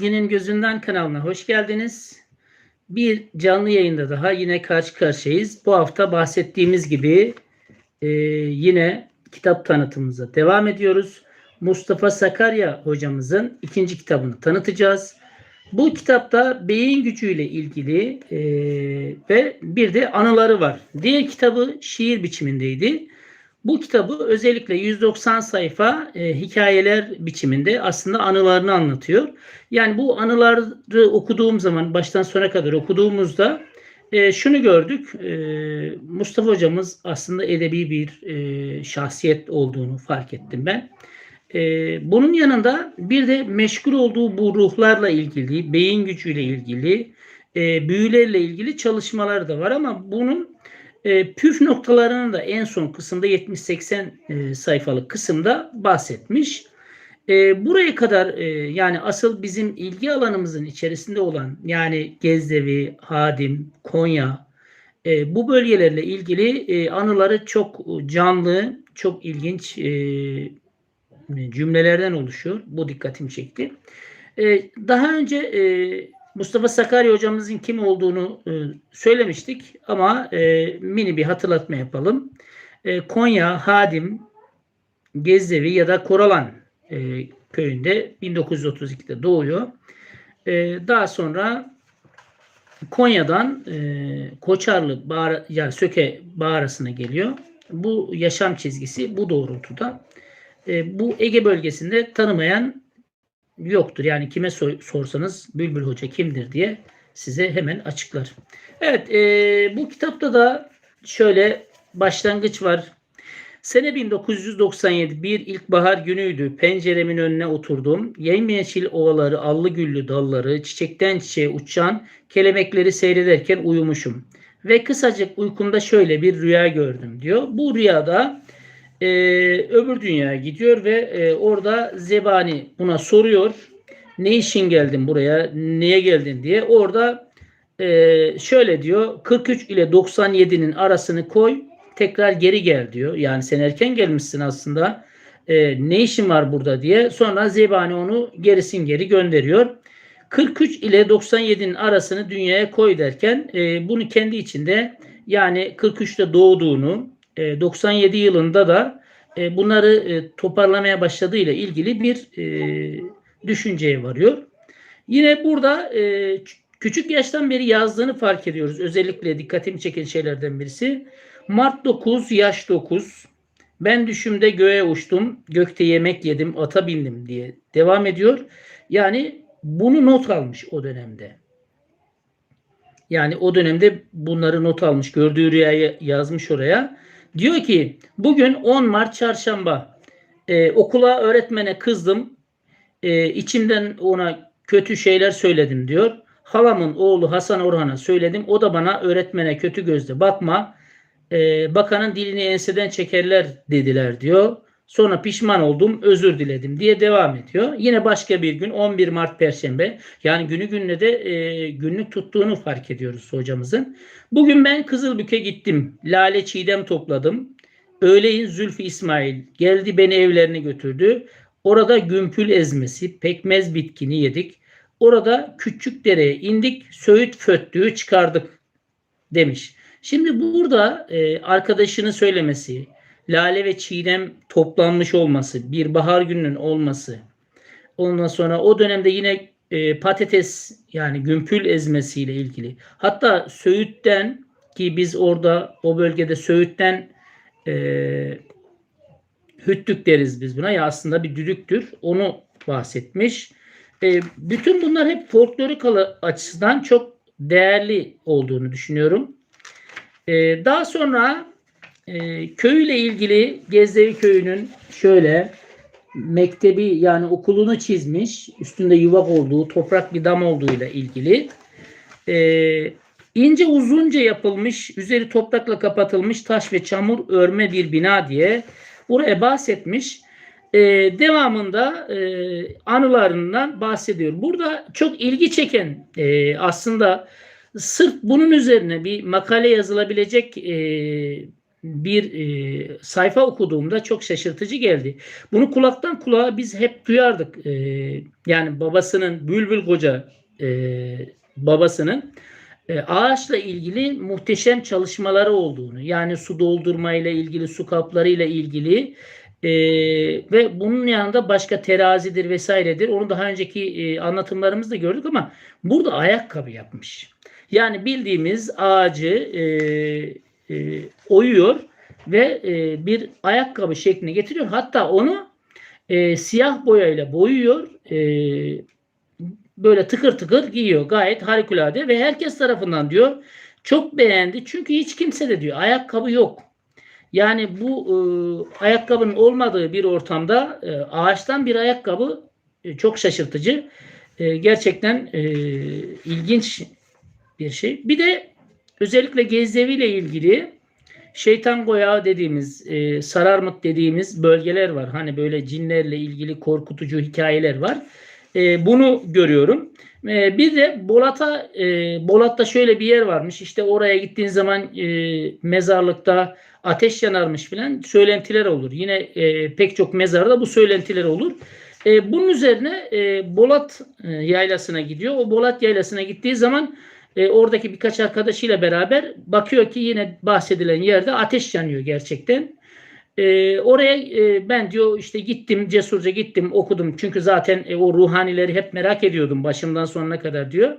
Ezgi'nin Gözünden kanalına hoş geldiniz. Bir canlı yayında daha yine karşı karşıyayız. Bu hafta bahsettiğimiz gibi e, yine kitap tanıtımımıza devam ediyoruz. Mustafa Sakarya hocamızın ikinci kitabını tanıtacağız. Bu kitapta beyin gücüyle ilgili e, ve bir de anıları var. Diğer kitabı şiir biçimindeydi. Bu kitabı özellikle 190 sayfa e, hikayeler biçiminde aslında anılarını anlatıyor. Yani bu anıları okuduğum zaman baştan sona kadar okuduğumuzda e, şunu gördük. E, Mustafa hocamız aslında edebi bir e, şahsiyet olduğunu fark ettim ben. E, bunun yanında bir de meşgul olduğu bu ruhlarla ilgili, beyin gücüyle ilgili, e, büyülerle ilgili çalışmalar da var ama bunun e, püf noktalarını da en son kısımda 70-80 e, sayfalık kısımda bahsetmiş. E, buraya kadar e, yani asıl bizim ilgi alanımızın içerisinde olan yani Gezdevi, Hadim, Konya e, bu bölgelerle ilgili e, anıları çok canlı, çok ilginç e, cümlelerden oluşuyor. Bu dikkatimi çekti. E, daha önce e, Mustafa Sakarya hocamızın kim olduğunu e, söylemiştik ama e, mini bir hatırlatma yapalım. E, Konya, Hadim, Gezdevi ya da Koralan köyünde 1932'de doğuyor. Daha sonra Konya'dan e, Koçarlı Bağra, yani Söke Bağrası'na geliyor. Bu yaşam çizgisi bu doğrultuda. Bu Ege bölgesinde tanımayan yoktur. Yani kime sorsanız Bülbül Hoca kimdir diye size hemen açıklar. Evet e, bu kitapta da şöyle başlangıç var. Sene 1997 bir ilkbahar günüydü. Penceremin önüne oturdum. Yemyeşil ovaları, allı güllü dalları, çiçekten çiçeğe uçan kelebekleri seyrederken uyumuşum. Ve kısacık uykumda şöyle bir rüya gördüm diyor. Bu rüyada e, öbür dünyaya gidiyor ve e, orada zebani buna soruyor. Ne işin geldin buraya? Niye geldin diye. Orada e, şöyle diyor. 43 ile 97'nin arasını koy. Tekrar geri gel diyor. Yani sen erken gelmişsin aslında. E, ne işin var burada diye. Sonra zebani onu gerisin geri gönderiyor. 43 ile 97'nin arasını dünyaya koy derken e, bunu kendi içinde yani 43'te doğduğunu 97 e, yılında da e, bunları e, toparlamaya başladığıyla ilgili bir düşünceye varıyor. Yine burada küçük yaştan beri yazdığını fark ediyoruz. Özellikle dikkatimi çeken şeylerden birisi. Mart 9, yaş 9. Ben düşümde göğe uçtum, gökte yemek yedim, ata bindim diye devam ediyor. Yani bunu not almış o dönemde. Yani o dönemde bunları not almış. Gördüğü rüyayı yazmış oraya. Diyor ki bugün 10 Mart çarşamba e, okula öğretmene kızdım. E, içimden ona kötü şeyler söyledim diyor. Halamın oğlu Hasan Orhan'a söyledim. O da bana öğretmene kötü gözle bakma. E, bakanın dilini enseden çekerler dediler diyor. Sonra pişman oldum, özür diledim diye devam ediyor. Yine başka bir gün 11 Mart Perşembe. Yani günü gününe de e, günlük tuttuğunu fark ediyoruz hocamızın. Bugün ben Kızılbük'e gittim. Lale çiğdem topladım. Öğleyin Zülfü İsmail geldi beni evlerine götürdü. Orada gümpül ezmesi, pekmez bitkini yedik. Orada küçük dereye indik, söğüt föttüğü çıkardık demiş. Şimdi burada e, arkadaşının söylemesi, lale ve çiğdem toplanmış olması, bir bahar gününün olması. Ondan sonra o dönemde yine e, patates yani gümpül ezmesiyle ilgili. Hatta Söğüt'ten ki biz orada o bölgede Söğüt'ten e, hüttük deriz biz buna. Ya aslında bir düdüktür. Onu bahsetmiş. E, bütün bunlar hep folklorik açısından çok değerli olduğunu düşünüyorum. E, daha sonra e, köyüyle ilgili Gezdevi Köyü'nün şöyle mektebi yani okulunu çizmiş. Üstünde yuvak olduğu, toprak bir dam olduğuyla ilgili. E, ince uzunca yapılmış, üzeri toprakla kapatılmış taş ve çamur örme bir bina diye buraya bahsetmiş. E, devamında e, anılarından bahsediyor. Burada çok ilgi çeken e, aslında sırf bunun üzerine bir makale yazılabilecek e, bir e, sayfa okuduğumda çok şaşırtıcı geldi. Bunu kulaktan kulağa biz hep duyardık. E, yani babasının Bülbül Koca e, babasının e, ağaçla ilgili muhteşem çalışmaları olduğunu yani su doldurma ile ilgili su kapları ile ilgili e, ve bunun yanında başka terazidir vesairedir. Onu daha önceki e, anlatımlarımızda gördük ama burada ayakkabı yapmış. Yani bildiğimiz ağacı e, e, oyuyor ve e, bir ayakkabı şekline getiriyor. Hatta onu e, siyah boyayla boyuyor. E, böyle tıkır tıkır giyiyor. Gayet harikulade ve herkes tarafından diyor çok beğendi. Çünkü hiç kimse de diyor ayakkabı yok. Yani bu e, ayakkabının olmadığı bir ortamda e, ağaçtan bir ayakkabı e, çok şaşırtıcı. E, gerçekten e, ilginç bir şey. Bir de özellikle Gezdevi ile ilgili şeytan goyağı dediğimiz, e, sararmut dediğimiz bölgeler var. Hani böyle cinlerle ilgili korkutucu hikayeler var. E, bunu görüyorum. E, bir de Bolat'a, e, Bolat'ta şöyle bir yer varmış. İşte oraya gittiğin zaman e, mezarlıkta ateş yanarmış filan söylentiler olur. Yine e, pek çok mezarda bu söylentiler olur. E, bunun üzerine e, Bolat e, yaylasına gidiyor. O Bolat yaylasına gittiği zaman e, oradaki birkaç arkadaşıyla beraber bakıyor ki yine bahsedilen yerde ateş yanıyor gerçekten. E, oraya e, ben diyor işte gittim cesurca gittim okudum çünkü zaten e, o ruhanileri hep merak ediyordum başımdan sonuna kadar diyor.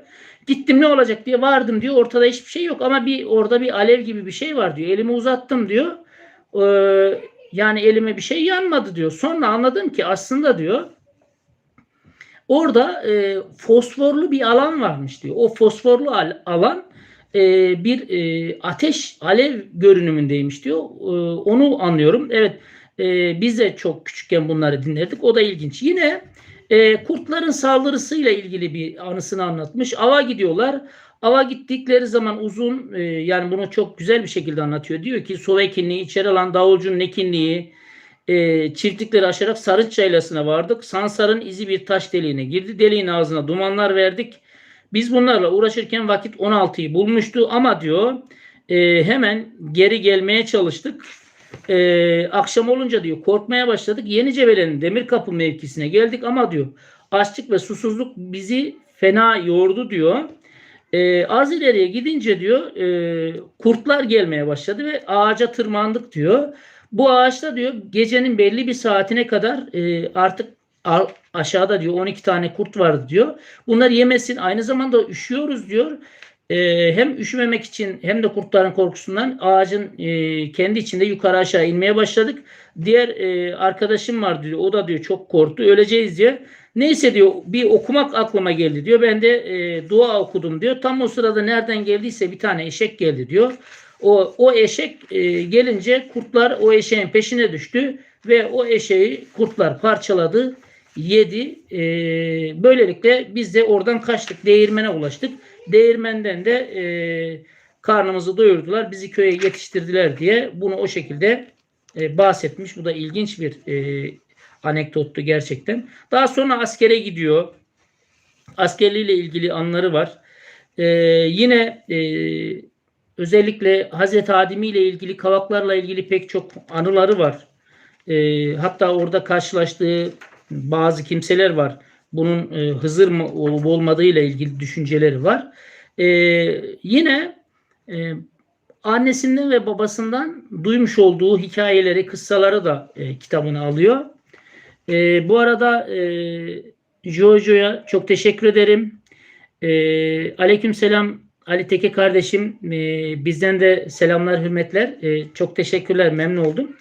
Gittim ne olacak diye vardım diyor ortada hiçbir şey yok ama bir orada bir alev gibi bir şey var diyor elimi uzattım diyor. E, yani elime bir şey yanmadı diyor. Sonra anladım ki aslında diyor Orada e, fosforlu bir alan varmış diyor. O fosforlu al- alan e, bir e, ateş, alev görünümündeymiş diyor. E, onu anlıyorum. Evet e, biz de çok küçükken bunları dinlerdik. O da ilginç. Yine e, kurtların saldırısıyla ilgili bir anısını anlatmış. Ava gidiyorlar. Ava gittikleri zaman uzun e, yani bunu çok güzel bir şekilde anlatıyor. Diyor ki Sovekinliği içeri alan davulcunun nekinliği, e, çiftlikleri aşarak Sarıç Yaylası'na vardık. Sansar'ın izi bir taş deliğine girdi. Deliğin ağzına dumanlar verdik. Biz bunlarla uğraşırken vakit 16'yı bulmuştu ama diyor e, hemen geri gelmeye çalıştık. E, akşam olunca diyor korkmaya başladık. Yeni Cebele'nin demir kapı mevkisine geldik ama diyor açlık ve susuzluk bizi fena yordu diyor. E, az ileriye gidince diyor e, kurtlar gelmeye başladı ve ağaca tırmandık diyor. Bu ağaçta diyor gecenin belli bir saatine kadar e, artık aşağıda diyor 12 tane kurt vardı diyor. Bunlar yemesin aynı zamanda üşüyoruz diyor. E, hem üşümemek için hem de kurtların korkusundan ağacın e, kendi içinde yukarı aşağı inmeye başladık. Diğer e, arkadaşım var diyor. O da diyor çok korktu. Öleceğiz diye. Neyse diyor bir okumak aklıma geldi diyor. Ben de e, dua okudum diyor. Tam o sırada nereden geldiyse bir tane eşek geldi diyor. O, o eşek e, gelince kurtlar o eşeğin peşine düştü ve o eşeği kurtlar parçaladı, yedi. E, böylelikle biz de oradan kaçtık, değirmene ulaştık. Değirmenden de e, karnımızı doyurdular, bizi köye yetiştirdiler diye bunu o şekilde e, bahsetmiş. Bu da ilginç bir e, anekdottu gerçekten. Daha sonra askere gidiyor. Askerliğiyle ilgili anları var. E, yine e, özellikle Hazreti Adem'i ile ilgili kavaklarla ilgili pek çok anıları var. E, hatta orada karşılaştığı bazı kimseler var. Bunun e, Hızır mı olup olmadığı ile ilgili düşünceleri var. E, yine e, annesinden ve babasından duymuş olduğu hikayeleri, kıssaları da e, kitabına alıyor. E, bu arada e, Jojo'ya çok teşekkür ederim. E, aleyküm selam Ali Teke kardeşim. E, bizden de selamlar, hürmetler. E, çok teşekkürler, memnun oldum.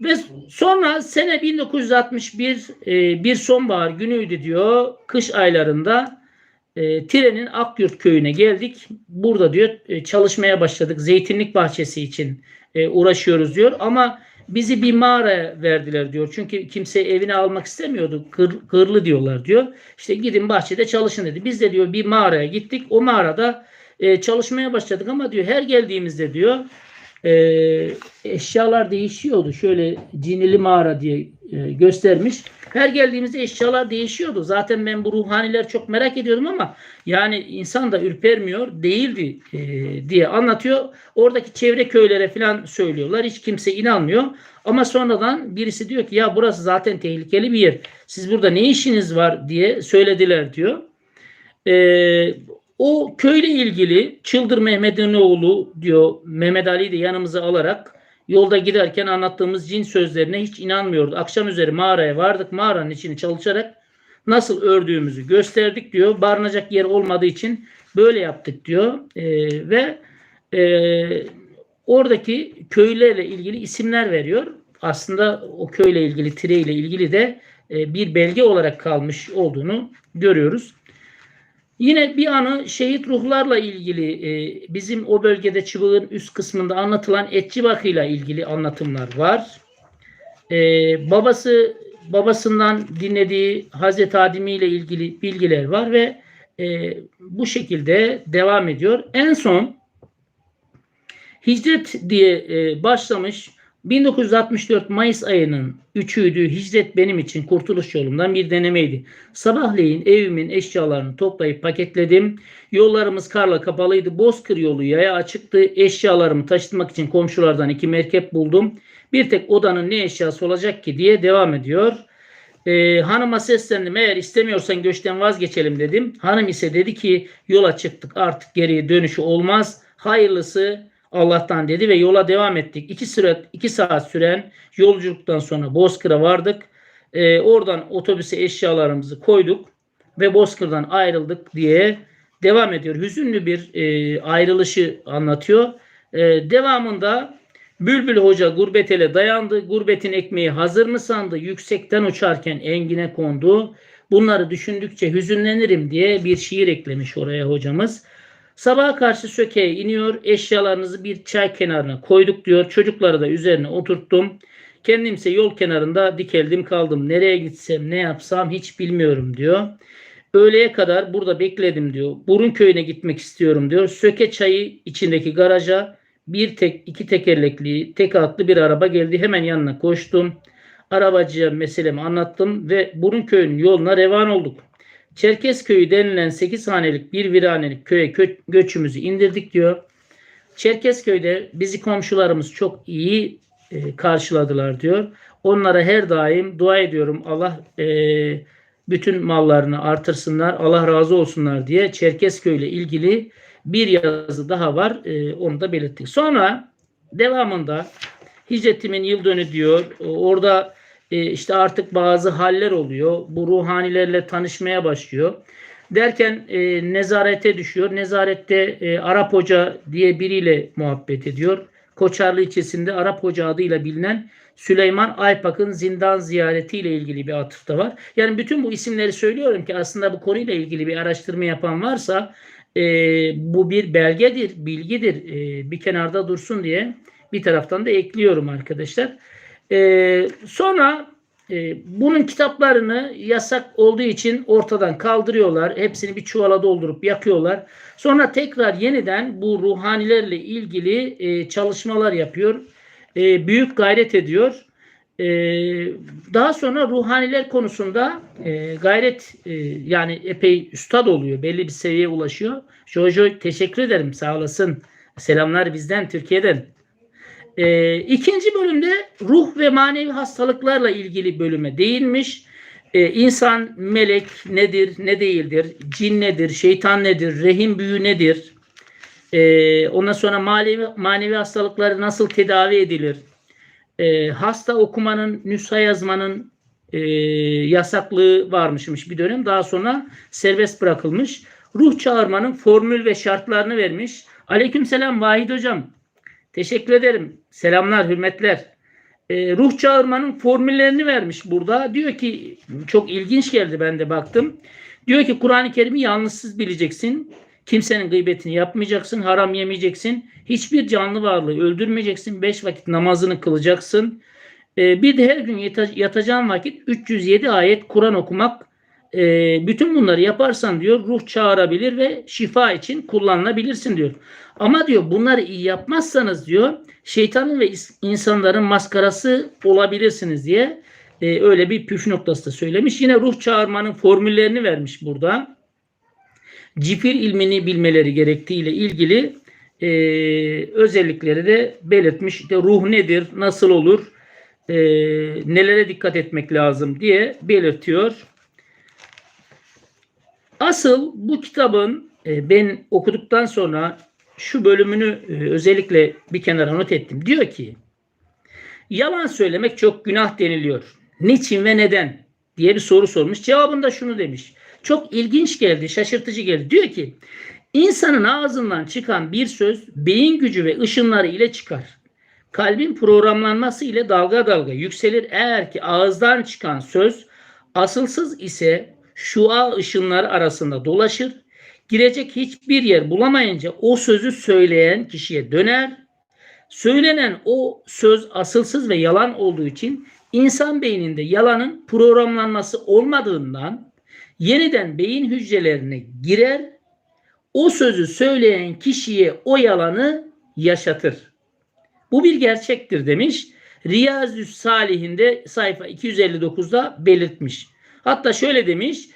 Ve sonra sene 1961 e, bir sonbahar günüydü diyor. Kış aylarında e, Tire'nin Akyurt köyüne geldik. Burada diyor e, çalışmaya başladık. Zeytinlik bahçesi için e, uğraşıyoruz diyor. Ama bizi bir mağara verdiler diyor. Çünkü kimse evine almak istemiyordu. Kır, kırlı diyorlar diyor. İşte gidin bahçede çalışın dedi. Biz de diyor bir mağaraya gittik. O mağarada e, çalışmaya başladık ama diyor her geldiğimizde diyor e, eşyalar değişiyordu. Şöyle cinili mağara diye e, göstermiş. Her geldiğimizde eşyalar değişiyordu. Zaten ben bu ruhaniler çok merak ediyordum ama yani insan da ürpermiyor değildi e, diye anlatıyor. Oradaki çevre köylere falan söylüyorlar. Hiç kimse inanmıyor. Ama sonradan birisi diyor ki ya burası zaten tehlikeli bir yer. Siz burada ne işiniz var diye söylediler diyor. E, o köyle ilgili Çıldır Mehmet'in oğlu diyor Mehmet Ali'yi de yanımıza alarak yolda giderken anlattığımız cin sözlerine hiç inanmıyordu. Akşam üzeri mağaraya vardık. Mağaranın içini çalışarak nasıl ördüğümüzü gösterdik diyor. Barınacak yer olmadığı için böyle yaptık diyor. Ee, ve e, oradaki köylerle ilgili isimler veriyor. Aslında o köyle ilgili, tire ile ilgili de e, bir belge olarak kalmış olduğunu görüyoruz. Yine bir anı şehit ruhlarla ilgili e, bizim o bölgede Çıbık'ın üst kısmında anlatılan etçi bakıyla ilgili anlatımlar var. E, babası babasından dinlediği Hazreti Adimi ile ilgili bilgiler var ve e, bu şekilde devam ediyor. En son hicret diye e, başlamış 1964 Mayıs ayının 3'üydü. Hicret benim için kurtuluş yolundan bir denemeydi. Sabahleyin evimin eşyalarını toplayıp paketledim. Yollarımız karla kapalıydı. Bozkır yolu yaya açıktı. Eşyalarımı taşıtmak için komşulardan iki merkep buldum. Bir tek odanın ne eşyası olacak ki diye devam ediyor. Ee, hanıma seslendim eğer istemiyorsan göçten vazgeçelim dedim. Hanım ise dedi ki yola çıktık artık geriye dönüşü olmaz. Hayırlısı Allah'tan dedi ve yola devam ettik. İki, süre, iki saat süren yolculuktan sonra Bozkır'a vardık. Ee, oradan otobüse eşyalarımızı koyduk ve Bozkır'dan ayrıldık diye devam ediyor. Hüzünlü bir e, ayrılışı anlatıyor. E, devamında Bülbül Hoca gurbet ele dayandı. Gurbetin ekmeği hazır mı sandı? Yüksekten uçarken engine kondu. Bunları düşündükçe hüzünlenirim diye bir şiir eklemiş oraya hocamız. Sabaha karşı sökeye iniyor. Eşyalarınızı bir çay kenarına koyduk diyor. Çocukları da üzerine oturttum. Kendimse yol kenarında dikeldim kaldım. Nereye gitsem ne yapsam hiç bilmiyorum diyor. Öğleye kadar burada bekledim diyor. Burun köyüne gitmek istiyorum diyor. Söke çayı içindeki garaja bir tek iki tekerlekli tek atlı bir araba geldi. Hemen yanına koştum. Arabacıya meselemi anlattım ve Burun köyünün yoluna revan olduk. Çerkezköyü denilen 8 hanelik bir viranelik köye gö- göçümüzü indirdik diyor. Çerkezköy'de bizi komşularımız çok iyi e, karşıladılar diyor. Onlara her daim dua ediyorum. Allah e, bütün mallarını artırsınlar. Allah razı olsunlar diye Çerkezköy ile ilgili bir yazı daha var. E, onu da belirttik. Sonra devamında hicretimin yıl dönü diyor. Orada e, işte artık bazı haller oluyor. Bu ruhanilerle tanışmaya başlıyor. Derken e, nezarete düşüyor. Nezarette e, Arap Hoca diye biriyle muhabbet ediyor. Koçarlı ilçesinde Arap Hoca adıyla bilinen Süleyman Aypak'ın zindan ziyaretiyle ilgili bir atıfta var. Yani bütün bu isimleri söylüyorum ki aslında bu konuyla ilgili bir araştırma yapan varsa e, bu bir belgedir, bilgidir. E, bir kenarda dursun diye bir taraftan da ekliyorum arkadaşlar. E, sonra e, bunun kitaplarını yasak olduğu için ortadan kaldırıyorlar. Hepsini bir çuvala doldurup yakıyorlar. Sonra tekrar yeniden bu ruhanilerle ilgili e, çalışmalar yapıyor. E, büyük gayret ediyor. E, daha sonra ruhaniler konusunda e, gayret e, yani epey üstad oluyor. Belli bir seviyeye ulaşıyor. Jojo teşekkür ederim. Sağ olasın. Selamlar bizden Türkiye'den. E, ikinci bölümde ruh ve manevi hastalıklarla ilgili bölüme değinmiş. E, insan, melek nedir, ne değildir, cin nedir, şeytan nedir, rehim büyü nedir, e, ondan sonra manevi, manevi hastalıkları nasıl tedavi edilir, e, hasta okumanın, nüsha yazmanın e, yasaklığı varmışmış bir dönem. Daha sonra serbest bırakılmış. Ruh çağırmanın formül ve şartlarını vermiş. Aleykümselam Vahid Hocam. Teşekkür ederim. Selamlar, hürmetler. E, ruh çağırmanın formüllerini vermiş burada. Diyor ki çok ilginç geldi ben de baktım. Diyor ki Kur'an-ı Kerim'i yalnızsız bileceksin. Kimsenin gıybetini yapmayacaksın, haram yemeyeceksin. Hiçbir canlı varlığı öldürmeyeceksin. Beş vakit namazını kılacaksın. E, bir de her gün yata, yatacağın vakit 307 ayet Kur'an okumak e, bütün bunları yaparsan diyor ruh çağırabilir ve şifa için kullanılabilirsin diyor. Ama diyor bunları iyi yapmazsanız diyor şeytanın ve insanların maskarası olabilirsiniz diye e, öyle bir püf noktası da söylemiş. Yine ruh çağırmanın formüllerini vermiş burada. Cifir ilmini bilmeleri gerektiğiyle ilgili e, özellikleri de belirtmiş. İşte ruh nedir, nasıl olur, e, nelere dikkat etmek lazım diye belirtiyor. Asıl bu kitabın e, ben okuduktan sonra şu bölümünü e, özellikle bir kenara not ettim. Diyor ki yalan söylemek çok günah deniliyor. Niçin ve neden diye bir soru sormuş. Cevabında şunu demiş. Çok ilginç geldi, şaşırtıcı geldi. Diyor ki insanın ağzından çıkan bir söz beyin gücü ve ışınları ile çıkar. Kalbin programlanması ile dalga dalga yükselir. Eğer ki ağızdan çıkan söz asılsız ise şua ışınları arasında dolaşır. Girecek hiçbir yer bulamayınca o sözü söyleyen kişiye döner. Söylenen o söz asılsız ve yalan olduğu için insan beyninde yalanın programlanması olmadığından yeniden beyin hücrelerine girer. O sözü söyleyen kişiye o yalanı yaşatır. Bu bir gerçektir demiş. Riyazü's Salihinde sayfa 259'da belirtmiş. Hatta şöyle demiş.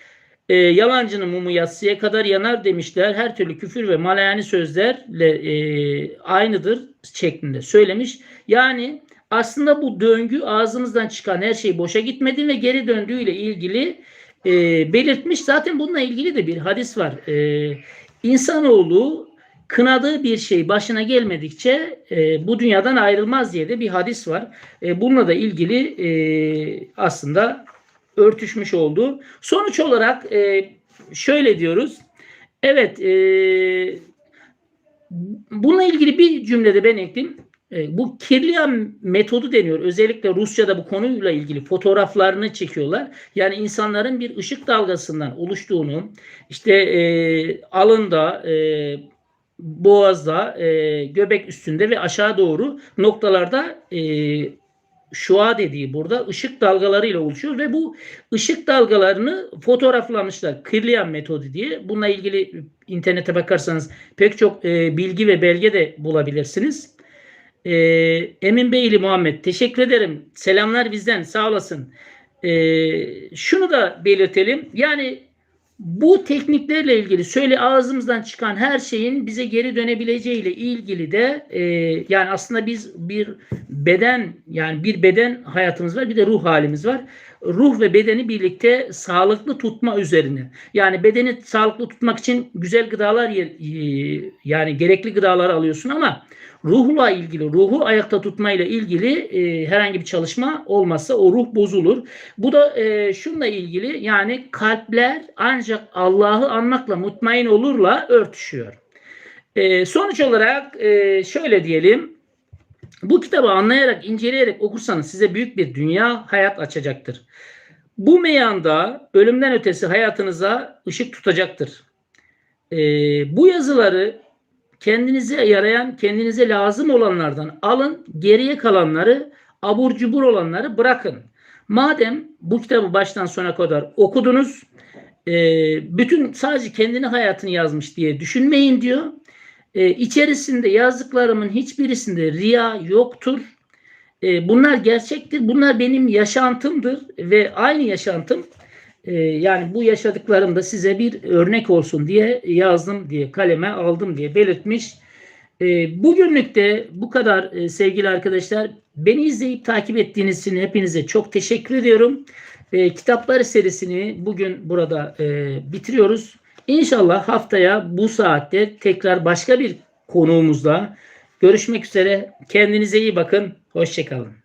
E, yalancının mumu yatsıya kadar yanar demişler. Her türlü küfür ve malayani sözlerle e, aynıdır şeklinde söylemiş. Yani aslında bu döngü ağzımızdan çıkan her şey boşa gitmedi ve geri döndüğüyle ilgili e, belirtmiş. Zaten bununla ilgili de bir hadis var. E, insanoğlu kınadığı bir şey başına gelmedikçe e, bu dünyadan ayrılmaz diye de bir hadis var. E, bununla da ilgili e, aslında örtüşmüş oldu. Sonuç olarak e, şöyle diyoruz. Evet e, bununla ilgili bir cümlede ben ekledim. E, bu Kirlian metodu deniyor. Özellikle Rusya'da bu konuyla ilgili fotoğraflarını çekiyorlar. Yani insanların bir ışık dalgasından oluştuğunu, işte e, alında, e, boğazda, e, göbek üstünde ve aşağı doğru noktalarda e, şua dediği burada ışık dalgalarıyla oluşuyor ve bu ışık dalgalarını fotoğraflamışlar. Kirlian metodu diye. Bununla ilgili internete bakarsanız pek çok e, bilgi ve belge de bulabilirsiniz. E, Emin Beyli Muhammed teşekkür ederim. Selamlar bizden sağ olasın. E, şunu da belirtelim. Yani bu tekniklerle ilgili söyle ağzımızdan çıkan her şeyin bize geri dönebileceğiyle ilgili de e, yani aslında biz bir beden yani bir beden hayatımız var bir de ruh halimiz var. Ruh ve bedeni birlikte sağlıklı tutma üzerine. Yani bedeni sağlıklı tutmak için güzel gıdalar e, yani gerekli gıdalar alıyorsun ama ruhla ilgili, ruhu ayakta tutmayla ilgili e, herhangi bir çalışma olmazsa o ruh bozulur. Bu da e, şunla ilgili yani kalpler ancak Allah'ı anmakla mutmain olurla örtüşüyor. E, sonuç olarak e, şöyle diyelim. Bu kitabı anlayarak, inceleyerek okursanız size büyük bir dünya hayat açacaktır. Bu meyanda ölümden ötesi hayatınıza ışık tutacaktır. E, bu yazıları kendinize yarayan, kendinize lazım olanlardan alın, geriye kalanları, abur cubur olanları bırakın. Madem bu kitabı baştan sona kadar okudunuz, e, bütün sadece kendini hayatını yazmış diye düşünmeyin diyor. E, içerisinde yazdıklarımın hiçbirisinde riya yoktur. E, bunlar gerçektir. Bunlar benim yaşantımdır ve aynı yaşantım e, yani bu yaşadıklarım da size bir örnek olsun diye yazdım diye kaleme aldım diye belirtmiş. E, bugünlük de bu kadar e, sevgili arkadaşlar. Beni izleyip takip ettiğiniz için hepinize çok teşekkür ediyorum. E, kitapları serisini bugün burada e, bitiriyoruz. İnşallah haftaya bu saatte tekrar başka bir konuğumuzla görüşmek üzere. Kendinize iyi bakın. Hoşçakalın.